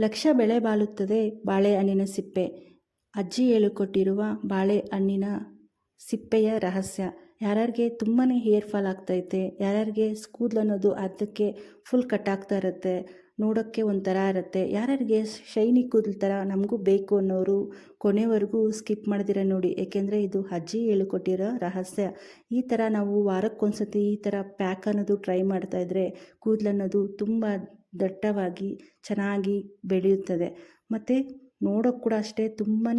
ಲಕ್ಷ ಬೆಳೆ ಬಾಳುತ್ತದೆ ಬಾಳೆಹಣ್ಣಿನ ಸಿಪ್ಪೆ. ಅಜ್ಜಿ ಹೇಳಿಕೊಟ್ಟಿರುವ ಬಾಳೆಹಣ್ಣಿನ ಸಿಪ್ಪೆಯ ರಹಸ್ಯ. ಯಾರ್ಯಾರಿಗೆ ತುಂಬಾ ಹೇರ್ ಫಾಲ್ ಆಗ್ತೈತೆ, ಯಾರ್ಯಾರಿಗೆ ಕೂದಲು ಅನ್ನೋದು ಅದಕ್ಕೆ ಫುಲ್ ಕಟ್ ಆಗ್ತಾ ಇರುತ್ತೆ, ನೋಡೋಕ್ಕೆ ಒಂಥರ ಇರುತ್ತೆ, ಯಾರ್ಯಾರಿಗೆ ಶೈನಿ ಕೂದಲು ಥರ ನಮಗೂ ಬೇಕು ಅನ್ನೋರು ಕೊನೆವರೆಗೂ ಸ್ಕಿಪ್ ಮಾಡಿದಿರ ನೋಡಿ. ಏಕೆಂದರೆ ಇದು ಅಜ್ಜಿ ಹೇಳಿಕೊಟ್ಟಿರೋ ರಹಸ್ಯ. ಈ ಥರ ನಾವು ವಾರಕ್ಕೊಂದ್ಸತಿ ಈ ಥರ ಪ್ಯಾಕ್ ಅನ್ನೋದು ಟ್ರೈ ಮಾಡ್ತಾಯಿದ್ರೆ ಕೂದಲು ಅನ್ನೋದು ತುಂಬ ದಟ್ಟವಾಗಿ ಚೆನ್ನಾಗಿ ಬೆಳೆಯುತ್ತದೆ. ಮತ್ತು ನೋಡೋಕ್ಕೆ ಕೂಡ ಅಷ್ಟೇ ತುಂಬಾ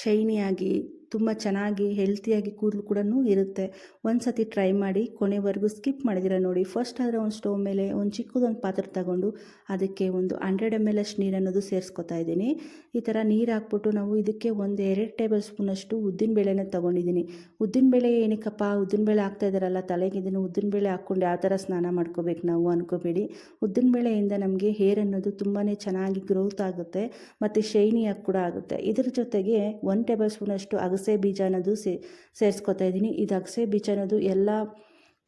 ಶೈನಿಯಾಗಿ ತುಂಬ ಚೆನ್ನಾಗಿ ಹೆಲ್ತಿಯಾಗಿ ಕೂದಲು ಕೂಡ ಇರುತ್ತೆ. ಒಂದು ಸತಿ ಟ್ರೈ ಮಾಡಿ ಕೊನೆವರೆಗೂ ಸ್ಕಿಪ್ ಮಾಡಿದಿರ ನೋಡಿ. ಫಸ್ಟ್ ಆದರೆ ಒಂದು ಸ್ಟೋವ್ ಮೇಲೆ ಒಂದು ಚಿಕ್ಕದೊಂದು ಪಾತ್ರೆ ತಗೊಂಡು ಅದಕ್ಕೆ ಒಂದು ಹಂಡ್ರೆಡ್ ಎಂ ಎಲ್ ಅಷ್ಟು ನೀರು ಅನ್ನೋದು ಸೇರಿಸ್ಕೊತಾ ಇದ್ದೀನಿ. ಈ ಥರ ನೀರು ಹಾಕ್ಬಿಟ್ಟು ನಾವು ಇದಕ್ಕೆ ಒಂದು ಎರಡು ಟೇಬಲ್ ಸ್ಪೂನಷ್ಟು ಉದ್ದಿನಬೇಳೆನ ತೊಗೊಂಡಿದ್ದೀನಿ. ಉದ್ದಿನಬೇಳೆ ಏನಕ್ಕಪ್ಪ? ಉದ್ದಿನಬೇಳೆ ಹಾಕ್ತಾ ಇದ್ದಾರಲ್ಲ ತಲೆಗೆ, ಇದನ್ನು ಉದ್ದಿನಬೇಳೆ ಹಾಕ್ಕೊಂಡು ಯಾವ ಥರ ಸ್ನಾನ ಮಾಡ್ಕೋಬೇಕು ನಾವು ಅನ್ಕೋಬೇಡಿ. ಉದ್ದಿನಬೇಳೆಯಿಂದ ನಮಗೆ ಹೇರ್ ಅನ್ನೋದು ತುಂಬಾ ಚೆನ್ನಾಗಿ ಗ್ರೋತ್ ಆಗುತ್ತೆ, ಮತ್ತು ಶೈನಿಯಾಗಿ ಕೂಡ ಆಗುತ್ತೆ. ಇದ್ರ ಜೊತೆಗೆ ಒಂದು ಟೇಬಲ್ ಸ್ಪೂನಷ್ಟು ಅಗಸೆ ಬೀಜ ಅನ್ನೋದು ಸೇ ಸೇರಿಸ್ಕೊತಾ ಇದ್ದೀನಿ. ಇದು ಅಗಸೆ ಬೀಜ ಅನ್ನೋದು ಎಲ್ಲ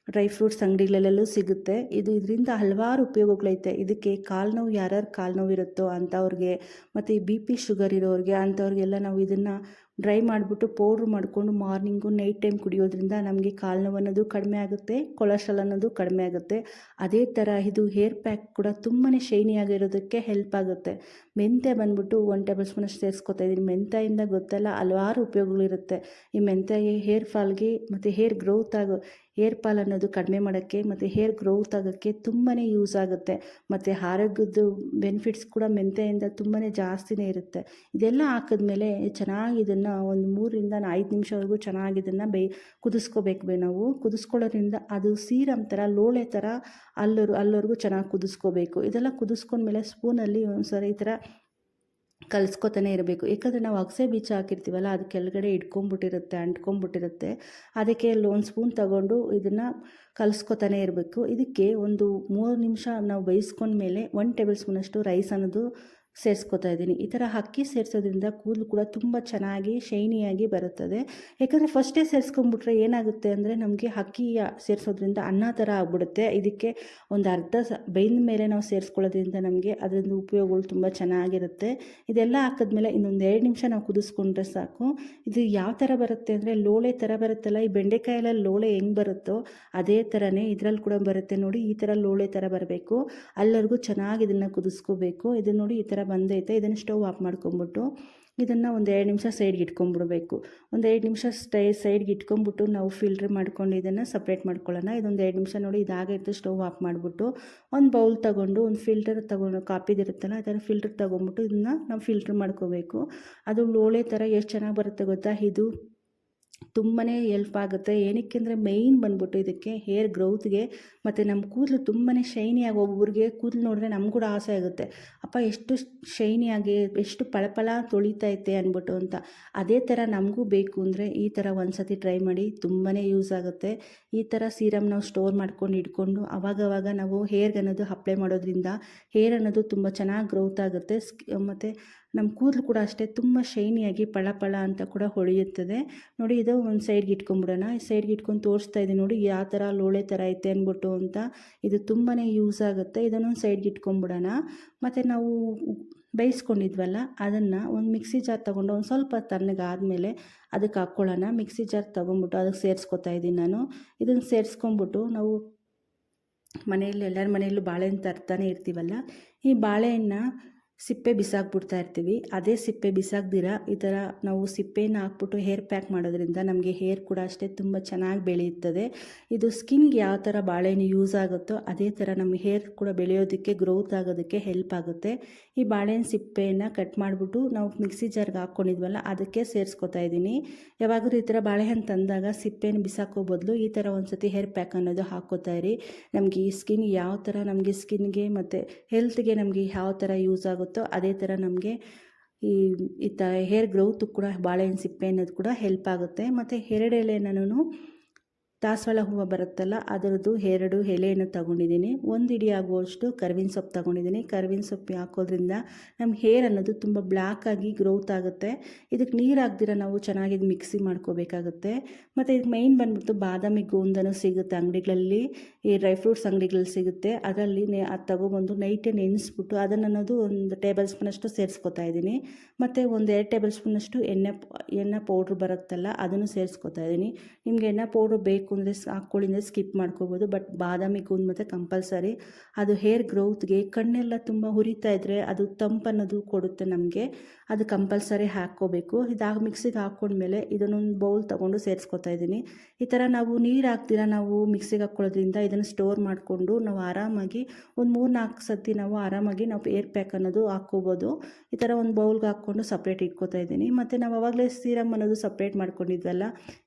ಡ್ರೈ ಫ್ರೂಟ್ಸ್ ಅಂಗಡಿಗಳಲ್ಲೆಲ್ಲೂ ಸಿಗುತ್ತೆ. ಇದು ಇದರಿಂದ ಹಲವಾರು ಉಪಯೋಗಗಳೈತೆ. ಇದಕ್ಕೆ ಕಾಲು ನೋವು ಯಾರ್ಯಾರು ಕಾಲು ನೋವು ಇರುತ್ತೋ ಅಂಥವ್ರಿಗೆ ಮತ್ತು ಈ ಬಿ ಪಿ ಶುಗರ್ ಇರೋರಿಗೆ ಅಂಥವ್ರಿಗೆಲ್ಲ ನಾವು ಇದನ್ನು ಡ್ರೈ ಮಾಡಿಬಿಟ್ಟು ಪೌಡ್ರ್ ಮಾಡಿಕೊಂಡು ಮಾರ್ನಿಂಗು ನೈಟ್ ಟೈಮ್ ಕುಡಿಯೋದ್ರಿಂದ ನಮಗೆ ಕಾಲು ನೋವು ಅನ್ನೋದು ಕಡಿಮೆ ಆಗುತ್ತೆ, ಕೊಲೆಸ್ಟ್ರಾಲ್ ಅನ್ನೋದು ಕಡಿಮೆ ಆಗುತ್ತೆ. ಅದೇ ಥರ ಇದು ಹೇರ್ ಪ್ಯಾಕ್ ಕೂಡ ತುಂಬಾ ಶೈನಿಯಾಗಿರೋದಕ್ಕೆ ಹೆಲ್ಪ್ ಆಗುತ್ತೆ. ಮೆಂತ್ಯ ಬಂದ್ಬಿಟ್ಟು ಒನ್ ಟೇಬಲ್ ಸ್ಪೂನಷ್ಟು ಸೇರಿಸ್ಕೊತಾ ಇದ್ದೀನಿ ಮೆಂತೆಯಿಂದ ಗೊತ್ತಲ್ಲ ಹಲವಾರು ಉಪಯೋಗಗಳಿರುತ್ತೆ ಈ ಮೆಂತ್ಯ ಹೇರ್ ಫಾಲ್ಗೆ ಮತ್ತು ಹೇರ್ ಗ್ರೋತ್ ಆಗೋ, ಹೇರ್ ಫಾಲ್ ಅನ್ನೋದು ಕಡಿಮೆ ಮಾಡೋಕ್ಕೆ ಮತ್ತು ಹೇರ್ ಗ್ರೋತ್ ಆಗೋಕ್ಕೆ ತುಂಬಾ ಯೂಸ್ ಆಗುತ್ತೆ. ಮತ್ತು ಆರೋಗ್ಯದ್ದು ಬೆನಿಫಿಟ್ಸ್ ಕೂಡ ಮೆಂತೆಯಿಂದ ತುಂಬಾ ಜಾಸ್ತಿನೇ ಇರುತ್ತೆ. ಇದೆಲ್ಲ ಹಾಕಿದ್ಮೇಲೆ ಚೆನ್ನಾಗಿ ಇದನ್ನು ಒಂದು ಮೂರರಿಂದ ಐದು ನಿಮಿಷವರೆಗೂ ಚೆನ್ನಾಗಿ ಇದನ್ನು ಬೇ, ಕುದಿಸ್ಕೋಬೇಕು ಬೇ ನಾವು. ಕುದಿಸ್ಕೊಳ್ಳೋದ್ರಿಂದ ಅದು ಸೀರಮ್ ಥರ ಲೋಳೆ ಥರ ಅಲ್ಲರು ಅಲ್ಲವರೆಗೂ ಚೆನ್ನಾಗಿ ಕುದಿಸ್ಕೋಬೇಕು. ಇದೆಲ್ಲ ಕುದಿಸ್ಕೊಂಡ್ಮೇಲೆ ಸ್ಪೂನಲ್ಲಿ ಒಂದು ಸರಿ ಈ ಥರ ಕಲಿಸ್ಕೊತಾನೆ ಇರಬೇಕು. ಯಾಕಂದರೆ ನಾವು ಅಗಸೆ ಬೀಜ ಹಾಕಿರ್ತೀವಲ್ಲ, ಅದು ಕೆಳಗಡೆ ಇಟ್ಕೊಂಬಿಟ್ಟಿರುತ್ತೆ ಅಂಟ್ಕೊಂಬಿಟ್ಟಿರುತ್ತೆ ಅದಕ್ಕೆ ಒಂದು ಸ್ಪೂನ್ ತಗೊಂಡು ಇದನ್ನು ಕಲಿಸ್ಕೊತಾನೆ ಇರಬೇಕು. ಇದಕ್ಕೆ ಒಂದು ಮೂರು ನಿಮಿಷ ನಾವು ಬೇಯಿಸ್ಕೊಂಡ್ಮೇಲೆ ಒನ್ ಟೇಬಲ್ ಸ್ಪೂನಷ್ಟು ರೈಸ್ ಅನ್ನೋದು ಸೇರಿಸ್ಕೊತಾ ಇದ್ದೀನಿ. ಈ ಥರ ಅಕ್ಕಿ ಸೇರಿಸೋದ್ರಿಂದ ಕೂದಲು ಕೂಡ ತುಂಬ ಚೆನ್ನಾಗಿ, ಶೈನಿಯಾಗಿ ಬರುತ್ತದೆ. ಯಾಕಂದರೆ ಫಸ್ಟೇ ಸೇರಿಸ್ಕೊಂಡ್ಬಿಟ್ರೆ ಏನಾಗುತ್ತೆ ಅಂದರೆ ನಮಗೆ ಅಕ್ಕಿ ಸೇರಿಸೋದ್ರಿಂದ ಅನ್ನ ಥರ ಆಗ್ಬಿಡುತ್ತೆ. ಇದಕ್ಕೆ ಒಂದು ಅರ್ಧ ಬೆಂದ ಮೇಲೆ ನಾವು ಸೇರಿಸ್ಕೊಳ್ಳೋದ್ರಿಂದ ನಮಗೆ ಅದರಿಂದ ಉಪಯೋಗಗಳು ತುಂಬ ಚೆನ್ನಾಗಿರುತ್ತೆ. ಇದೆಲ್ಲ ಹಾಕಿದ್ಮೇಲೆ ಇನ್ನೊಂದು ಎರಡು ನಿಮಿಷ ನಾವು ಕುದಿಸ್ಕೊಂಡ್ರೆ ಸಾಕು. ಇದು ಯಾವ ಥರ ಬರುತ್ತೆ ಅಂದರೆ ಲೋಳೆ ಥರ ಬರುತ್ತಲ್ಲ, ಈ ಬೆಂಡೆಕಾಯಲ್ಲ ಲೋಳೆ ಹೆಂಗೆ ಬರುತ್ತೋ ಅದೇ ಥರನೇ ಇದರಲ್ಲಿ ಕೂಡ ಬರುತ್ತೆ ನೋಡಿ, ಈ ಥರ ಲೋಳೆ ಥರ ಬರಬೇಕು. ಅಲ್ಲರಿಗೂ ಚೆನ್ನಾಗಿ ಇದನ್ನು ಕುದಿಸ್ಕೋಬೇಕು. ಇದನ್ನು ನೋಡಿ ಈ ಥರ ಬಂದೈತೆ, ಇದನ್ನು ಸ್ಟವ್ ಆಫ್ ಮಾಡ್ಕೊಂಬಿಟ್ಟು ಇದನ್ನು ಒಂದು ಎರಡು ನಿಮಿಷ ಸೈಡ್ಗೆ ಇಟ್ಕೊಂಡ್ಬಿಡ್ಬೇಕು ಒಂದು ಎರಡು ನಿಮಿಷ ಸ್ಟೈ ಸೈಡ್ಗೆ ಇಟ್ಕೊಂಬಿಟ್ಟು ನಾವು ಫಿಲ್ಟ್ರ್ ಮಾಡ್ಕೊಂಡು ಇದನ್ನು ಸಪ್ರೇಟ್ ಮಾಡ್ಕೊಳ್ಳೋಣ. ಇದೊಂದು ಎರಡು ನಿಮಿಷ ನೋಡಿ ಇದಾಗೈತೆ ಸ್ಟವ್ ಆಫ್ ಮಾಡಿಬಿಟ್ಟು. ಒಂದು ಬೌಲ್ ತೊಗೊಂಡು, ಒಂದು ಫಿಲ್ಟರ್ ತೊಗೊಂಡು ಕಾಪಿದಿರುತ್ತಲ್ಲ ಆ ಥರ ಫಿಲ್ಟರ್ ತೊಗೊಂಬಿಟ್ಟು ಇದನ್ನು ನಾವು ಫಿಲ್ಟ್ರ್ ಮಾಡ್ಕೋಬೇಕು. ಅದು ಲೋಳೆ ಥರ ಎಷ್ಟು ಚೆನ್ನಾಗಿ ಬರುತ್ತೆ ಗೊತ್ತಾ? ಇದು ತುಂಬಾ ಎಲ್ಪ್ ಆಗುತ್ತೆ. ಏನಕ್ಕೆ ಅಂದರೆ ಮೇಯ್ನ್ ಬಂದ್ಬಿಟ್ಟು ಇದಕ್ಕೆ ಹೇರ್ ಗ್ರೌತ್ಗೆ ಮತ್ತು ನಮ್ಮ ಕೂದಲು ತುಂಬಾ ಶೈನಿಯಾಗಿ ಒಬ್ಬೊಬ್ರಿಗೆ ಕೂದಲು ನೋಡಿದ್ರೆ ನಮ್ಗೆ ಕೂಡ ಆಸೆ ಆಗುತ್ತೆ. ಅಪ್ಪ, ಎಷ್ಟು ಶೈನಿಯಾಗಿ ಎಷ್ಟು ಪಳಪಳ ತೊಳಿತೈತೆ ಅಂದ್ಬಿಟ್ಟು ಅಂತ. ಅದೇ ಥರ ನಮಗೂ ಬೇಕು ಅಂದರೆ ಈ ಥರ ಒಂದು ಸತಿ ಟ್ರೈ ಮಾಡಿ ತುಂಬಾ ಯೂಸ್ ಆಗುತ್ತೆ. ಈ ಥರ ಸೀರಮ್ ನಾವು ಸ್ಟೋರ್ ಮಾಡ್ಕೊಂಡು ಇಟ್ಕೊಂಡು ಅವಾಗವಾಗ ನಾವು ಹೇರ್ಗೆ ಅನ್ನೋದು ಅಪ್ಲೈ ಮಾಡೋದ್ರಿಂದ ಹೇರ್ ಅನ್ನೋದು ತುಂಬ ಚೆನ್ನಾಗಿ ಗ್ರೋತ್ ಆಗುತ್ತೆ. ಮತ್ತು ನಮ್ಮ ಕೂದಲು ಕೂಡ ಅಷ್ಟೇ ತುಂಬ ಶೈನಿಯಾಗಿ ಪಳ ಪಳ ಅಂತ ಕೂಡ ಹೊಳೆಯುತ್ತದೆ. ನೋಡಿ, ಇದು ಒಂದು ಸೈಡ್ಗೆ ಇಟ್ಕೊಂಬಿಡೋಣ ಸೈಡ್ಗೆ ಇಟ್ಕೊಂಡು ತೋರಿಸ್ತಾ ಇದ್ದೀನಿ ನೋಡಿ, ಯಾವ ಥರ ಲೋಳೆ ಥರ ಐತೆ ಅಂದ್ಬಿಟ್ಟು ಅಂತ. ಇದು ತುಂಬಾ ಯೂಸ್ ಆಗುತ್ತೆ. ಇದನ್ನೊಂದು ಸೈಡ್ಗೆ ಇಟ್ಕೊಂಡ್ಬಿಡೋಣ. ಮತ್ತು ನಾವು ಬೇಯಿಸ್ಕೊಂಡಿದ್ವಲ್ಲ, ಅದನ್ನು ಒಂದು ಮಿಕ್ಸಿ ಜಾರ್ ತೊಗೊಂಡು ಒಂದು ಸ್ವಲ್ಪ ತಣ್ಣಗಾದಮೇಲೆ ಅದಕ್ಕೆ ಹಾಕ್ಕೊಳ್ಳೋಣ. ಮಿಕ್ಸಿ ಜಾರ್ ತೊಗೊಂಬಿಟ್ಟು ಅದಕ್ಕೆ ಸೇರಿಸ್ಕೊತಾ ಇದ್ದೀನಿ ನಾನು. ಇದನ್ನು ಸೇರಿಸ್ಕೊಂಬಿಟ್ಟು ನಾವು ಮನೆಯಲ್ಲಿ ಎಲ್ಲರ ಮನೆಯಲ್ಲೂ ಬಾಳೆಹಣ್ಣು ತರ್ತಾನೆ ಇರ್ತೀವಲ್ಲ, ಈ ಬಾಳೆಹಣ್ಣ ಸಿಪ್ಪೆ ಬಿಸಾಕ್ಬಿಡ್ತಾ ಇರ್ತೀವಿ. ಅದೇ ಸಿಪ್ಪೆ ಬಿಸಾಕ್ದಿರ ಈ ಥರ ನಾವು ಸಿಪ್ಪೆನ ಹಾಕ್ಬಿಟ್ಟು ಹೇರ್ ಪ್ಯಾಕ್ ಮಾಡೋದ್ರಿಂದ ನಮಗೆ ಹೇರ್ ಕೂಡ ಅಷ್ಟೇ ತುಂಬ ಚೆನ್ನಾಗಿ ಬೆಳೆಯುತ್ತದೆ. ಇದು ಸ್ಕಿನ್ಗೆ ಯಾವ ಥರ ಬಾಳೆಹಣ್ಣು ಯೂಸ್ ಆಗುತ್ತೋ ಅದೇ ಥರ ನಮ್ಮ ಹೇರ್ ಕೂಡ ಬೆಳೆಯೋದಕ್ಕೆ ಗ್ರೋತ್ ಆಗೋದಕ್ಕೆ ಹೆಲ್ಪ್ ಆಗುತ್ತೆ. ಈ ಬಾಳೆಹಣ್ಣು ಸಿಪ್ಪೆಯನ್ನು ಕಟ್ ಮಾಡಿಬಿಟ್ಟು ನಾವು ಮಿಕ್ಸಿ ಜಾರ್ಗೆ ಹಾಕ್ಕೊಂಡಿದ್ವಲ್ಲ ಅದಕ್ಕೆ ಸೇರಿಸ್ಕೊತಾ ಇದ್ದೀನಿ. ಯಾವಾಗಲೂ ಈ ಥರ ಬಾಳೆಹಣ್ಣು ತಂದಾಗ ಸಿಪ್ಪೆನ ಬಿಸಾಕೋ ಬದಲು ಈ ಥರ ಒಂದು ಸತಿ ಹೇರ್ ಪ್ಯಾಕ್ ಅನ್ನೋದು ಹಾಕ್ಕೋತಾ ಇರಿ. ನಮಗೆ ಈ ಸ್ಕಿನ್ ಯಾವ ಥರ ನಮಗೆ ಸ್ಕಿನ್ಗೆ ಮತ್ತು ಹೆಲ್ತ್ಗೆ ನಮಗೆ ಯಾವ ಥರ ಯೂಸ್ ಆಗುತ್ತೆ ಅದೇ ಥರ ನಮಗೆ ಈ ಈ ಥರ ಹೇರ್ ಗ್ರೋತ್ ಕೂಡ ಬಾಳೆಹಣ್ಣು ಸಿಪ್ಪೆ ಅನ್ನೋದು ಕೂಡ ಹೆಲ್ಪ್ ಆಗುತ್ತೆ. ಮತ್ತು ಎರಡೆಲೆನೂ ದಾಸವಾಳ ಹೂವು ಬರುತ್ತಲ್ಲ, ಅದರದ್ದು ಎರಡು ಎಲೆಯನ್ನು ತಗೊಂಡಿದ್ದೀನಿ. ಒಂದು ಇಡಿ ಆಗುವಷ್ಟು ಕರ್ವಿನ ಸೊಪ್ಪು ತಗೊಂಡಿದ್ದೀನಿ. ಕರ್ವಿನ ಸೊಪ್ಪು ಹಾಕೋದ್ರಿಂದ ನಮ್ಮ ಹೇರ್ ಅನ್ನೋದು ತುಂಬ ಬ್ಲ್ಯಾಕಾಗಿ ಗ್ರೋತ್ ಆಗುತ್ತೆ. ಇದಕ್ಕೆ ನೀರು ಹಾಕ್ದಿರ ನಾವು ಚೆನ್ನಾಗಿ ಇದು ಮಿಕ್ಸಿ ಮಾಡ್ಕೋಬೇಕಾಗುತ್ತೆ. ಮತ್ತು ಇದಕ್ಕೆ ಮೈನ್ ಬಂದ್ಬಿಟ್ಟು ಬಾದಾಮಿ ಗೋಂದನು ಸಿಗುತ್ತೆ ಅಂಗಡಿಗಳಲ್ಲಿ. ಈ ಡ್ರೈ ಫ್ರೂಟ್ಸ್ ಅಂಗಡಿಗಳಲ್ಲಿ ಸಿಗುತ್ತೆ. ಅದರಲ್ಲಿ ಅದು ತಗೊಬಂದು ನೈಟೇ ನೆನೆಸ್ಬಿಟ್ಟು ಅದನ್ನು ಅನ್ನೋದು ಒಂದು ಟೇಬಲ್ ಸ್ಪೂನಷ್ಟು ಸೇರಿಸ್ಕೊತಾ ಇದ್ದೀನಿ. ಮತ್ತು ಒಂದು ಎರಡು ಟೇಬಲ್ ಸ್ಪೂನಷ್ಟು ಎಣ್ಣೆ ಎಣ್ಣೆ ಪೌಡ್ರ್ ಬರುತ್ತಲ್ಲ, ಅದನ್ನು ಸೇರಿಸ್ಕೊತಾ ಇದ್ದೀನಿ. ನಿಮಗೆ ಎಣ್ಣೆ ಪೌಡ್ರ್ ಬೇಕು ಅಂದರೆ ಹಾಕ್ಕೊಳ್ಳಿ ಅಂದರೆ ಸ್ಕಿಪ್ ಮಾಡ್ಕೋಬೋದು. ಬಟ್ ಬಾದಾಮಿ ಗೂಂದ್ ಮತ್ತು ಕಂಪಲ್ಸರಿ. ಅದು ಹೇರ್ ಗ್ರೋತ್ಗೆ ಕಣ್ಣೆಲ್ಲ ತುಂಬ ಹುರಿತಾ ಇದ್ದರೆ ಅದು ತಂಪನ್ನೋದು ಕೊಡುತ್ತೆ ನಮಗೆ. ಅದು ಕಂಪಲ್ಸರಿ ಹಾಕ್ಕೋಬೇಕು. ಇದಾಗ ಮಿಕ್ಸಿಗೆ ಹಾಕ್ಕೊಂಡ್ಮೇಲೆ ಇದನ್ನೊಂದು ಬೌಲ್ ತೊಗೊಂಡು ಸೇರಿಸ್ಕೊತಾ ಇದ್ದೀನಿ. ಈ ಥರ ನಾವು ನೀರು ಹಾಕ್ದಿರ ನಾವು ಮಿಕ್ಸಿಗೆ ಹಾಕ್ಕೊಳ್ಳೋದ್ರಿಂದ ಇದನ್ನು ಸ್ಟೋರ್ ಮಾಡಿಕೊಂಡು ನಾವು ಆರಾಮಾಗಿ ಒಂದು ಮೂರು ನಾಲ್ಕು ಸತಿ ನಾವು ಆರಾಮಾಗಿ ನಾವು ಏರ್ ಪ್ಯಾಕ್ ಅನ್ನೋದು ಹಾಕ್ಕೋಬೋದು. ಈ ಥರ ಒಂದು ಬೌಲ್ಗೆ ಹಾಕ್ಕೊಂಡು ಸಪ್ರೇಟ್ ಇಟ್ಕೋತಾ ಇದ್ದೀನಿ. ಮತ್ತು ನಾವು ಅವಾಗಲೇ ಸೀರಮ್ ಅನ್ನೋದು ಸಪ್ರೇಟ್ ಮಾಡ್ಕೊಂಡಿದ್ವಲ್ಲ,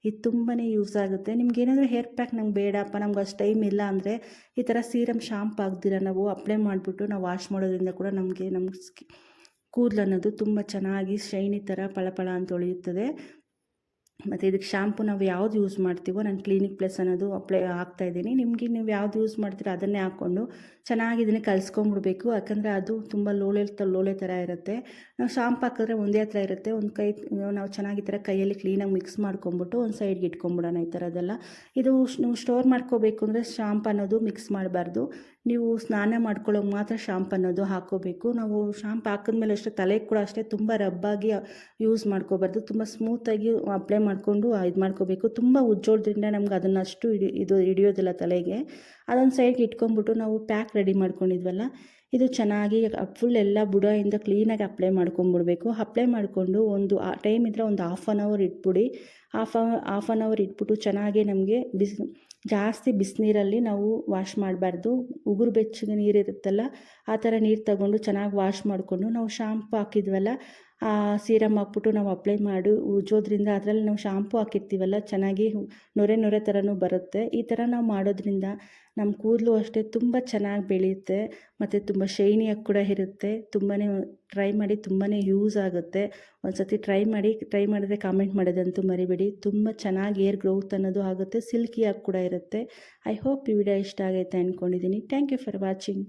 ಇದು ತುಂಬಾ ಯೂಸ್ ಆಗುತ್ತೆ. ನಿಮ್ಗೆ ಏನಾದರೂ ಹೇರ್ ಪ್ಯಾಕ್ ನಂಗೆ ಬೇಡಪ್ಪ, ನಮ್ಗೆ ಅಷ್ಟು ಟೈಮ್ ಇಲ್ಲ ಅಂದರೆ ಈ ಥರ ಸೀರಮ್ ಶಾಂಪ್ ಆಗ್ದಿರ ನಾವು ಅಪ್ಲೈ ಮಾಡಿಬಿಟ್ಟು ನಾವು ವಾಶ್ ಮಾಡೋದ್ರಿಂದ ಕೂಡ ನಮಗೆ ನಮ್ಮ ಸ್ಕಿ ಕೂದಲು ಅನ್ನೋದು ತುಂಬ ಚೆನ್ನಾಗಿ ಶೈನಿ ಥರ ಫಳಫಳ ಅಂತ ಹೊಳೆಯುತ್ತದೆ ಮತ್ತು ಇದಕ್ಕೆ ಶ್ಯಾಂಪು ನಾವು ಯಾವ್ದು ಯೂಸ್ ಮಾಡ್ತೀವೋ ನಾನು ಕ್ಲಿನಿಕ್ ಪ್ಲಸ್ ಅನ್ನೋದು ಅಪ್ಲೈ ಹಾಕ್ತಾಯಿದ್ದೀನಿ ನಿಮಗೆ ನೀವು ಯಾವ್ದು ಯೂಸ್ ಮಾಡ್ತೀರೋ ಅದನ್ನೇ ಹಾಕ್ಕೊಂಡು ಚೆನ್ನಾಗಿ ಇದನ್ನು ಕಲಿಸ್ಕೊಂಬಿಡ್ಬೇಕು ಯಾಕಂದರೆ ಅದು ತುಂಬ ಲೋಳೆ ಲೋಳೆ ಥರ ಇರುತ್ತೆ. ನಾವು ಶಾಂಪು ಹಾಕಿದ್ರೆ ಒಂದೇ ಹತ್ರ ಇರುತ್ತೆ. ಒಂದು ಕೈ, ನಾವು ಚೆನ್ನಾಗಿ ಥರ ಕೈಯಲ್ಲಿ ಕ್ಲೀನಾಗಿ ಮಿಕ್ಸ್ ಮಾಡ್ಕೊಂಬಿಟ್ಟು ಒಂದು ಸೈಡ್ಗೆ ಇಟ್ಕೊಂಬಿಡೋಣ ಈ ಥರದ್ದೆಲ್ಲ ಇದು ನೀವು ಸ್ಟೋರ್ ಮಾಡ್ಕೋಬೇಕು ಅಂದರೆ ಶಾಂಪ್ ಅನ್ನೋದು ಮಿಕ್ಸ್ ಮಾಡಬಾರ್ದು. ನೀವು ಸ್ನಾನ ಮಾಡ್ಕೊಳ್ಳೋಕೆ ಮಾತ್ರ ಶಾಂಪ್ ಅನ್ನೋದು ಹಾಕೋಬೇಕು ನಾವು ಶಾಂಪ್ ಹಾಕಿದ್ಮೇಲೆ ಅಷ್ಟೇ ತಲೆಗೆ ಕೂಡ ಅಷ್ಟೇ ತುಂಬ ರಬ್ಬಾಗಿ ಯೂಸ್ ಮಾಡ್ಕೋಬಾರ್ದು. ತುಂಬ ಸ್ಮೂತಾಗಿ ಅಪ್ಲೈ ಮಾಡಿಕೊಂಡು ಇದು ಮಾಡ್ಕೋಬೇಕು. ತುಂಬ ಉಜ್ಜೋದ್ರಿಂದ ನಮ್ಗೆ ಅದನ್ನು ಅಷ್ಟು ಹಿಡಿ, ಇದು ಹಿಡಿಯೋದಿಲ್ಲ ತಲೆಗೆ. ಅದೊಂದು ಸೈಡ್ಗೆ ಇಟ್ಕೊಂಡ್ಬಿಟ್ಟು ನಾವು ಪ್ಯಾಕ್ ರೆಡಿ ಮಾಡ್ಕೊಂಡಿದ್ವಲ್ಲ ಇದು ಚೆನ್ನಾಗಿ ಫುಲ್ ಎಲ್ಲ ಬುಡದಿಂದ ಕ್ಲೀನಾಗಿ ಅಪ್ಲೈ ಮಾಡ್ಕೊಂಬಿಡ್ಬೇಕು. ಅಪ್ಲೈ ಮಾಡಿಕೊಂಡು ಒಂದು ಟೈಮ್ ಇದ್ದರೆ ಒಂದು ಹಾಫ್ ಆನ್ ಅವರ್ ಇಟ್ಬಿಡಿ. ಹಾಫ್ ಹಾಫ್ ಆನ್ ಅವರ್ ಇಟ್ಬಿಟ್ಟು ಚೆನ್ನಾಗಿ ನಮಗೆ ಬಿಸಿ, ಜಾಸ್ತಿ ಬಿಸಿನೀರಲ್ಲಿ ನಾವು ವಾಶ್ ಮಾಡಬಾರ್ದು. ಉಗುರು ಬೆಚ್ಚಗೆ ನೀರಿರುತ್ತಲ್ಲ, ಆ ಥರ ನೀರು ತಗೊಂಡು ಚೆನ್ನಾಗಿ ವಾಶ್ ಮಾಡಿಕೊಂಡು ನಾವು ಶಾಂಪು ಹಾಕಿದ್ವಲ್ಲ ಸೀರಮ್ ಹಾಕ್ಬಿಟ್ಟು ನಾವು ಅಪ್ಲೈ ಮಾಡಿ, ಉಜ್ಜೋದ್ರಿಂದ ಅದರಲ್ಲಿ ನಾವು ಶಾಂಪು ಹಾಕಿರ್ತೀವಲ್ಲ, ಚೆನ್ನಾಗಿ ನೊರೆ ನೊರೆ ಥರನೂ ಬರುತ್ತೆ. ಈ ಥರ ನಾವು ಮಾಡೋದ್ರಿಂದ ನಮ್ಮ ಕೂದಲು ಅಷ್ಟೇ ತುಂಬ ಚೆನ್ನಾಗಿ ಬೆಳೆಯುತ್ತೆ, ಮತ್ತು ತುಂಬ ಶೈನಿಯಾಗಿ ಕೂಡ ಇರುತ್ತೆ. ತುಂಬಾ ಟ್ರೈ ಮಾಡಿ ತುಂಬಾ ಯೂಸ್ ಆಗುತ್ತೆ. ಒಂದು ಸತಿ ಟ್ರೈ ಮಾಡಿ ಟ್ರೈ ಮಾಡಿದ್ರೆ ಕಾಮೆಂಟ್ ಮಾಡೋದಂತೂ ಮರಿಬೇಡಿ. ತುಂಬ ಚೆನ್ನಾಗಿ ಏರ್ ಗ್ರೋತ್ ಅನ್ನೋದು ಆಗುತ್ತೆ ಸಿಲ್ಕಿಯಾಗಿ ಕೂಡ ಇರುತ್ತೆ. ಐ ಹೋಪ್ ಈ ವಿಡಿಯೋ ಇಷ್ಟ ಆಗೈತೆ ಅಂದ್ಕೊಂಡಿದ್ದೀನಿ ಥ್ಯಾಂಕ್ ಯು ಫಾರ್ ವಾಚಿಂಗ್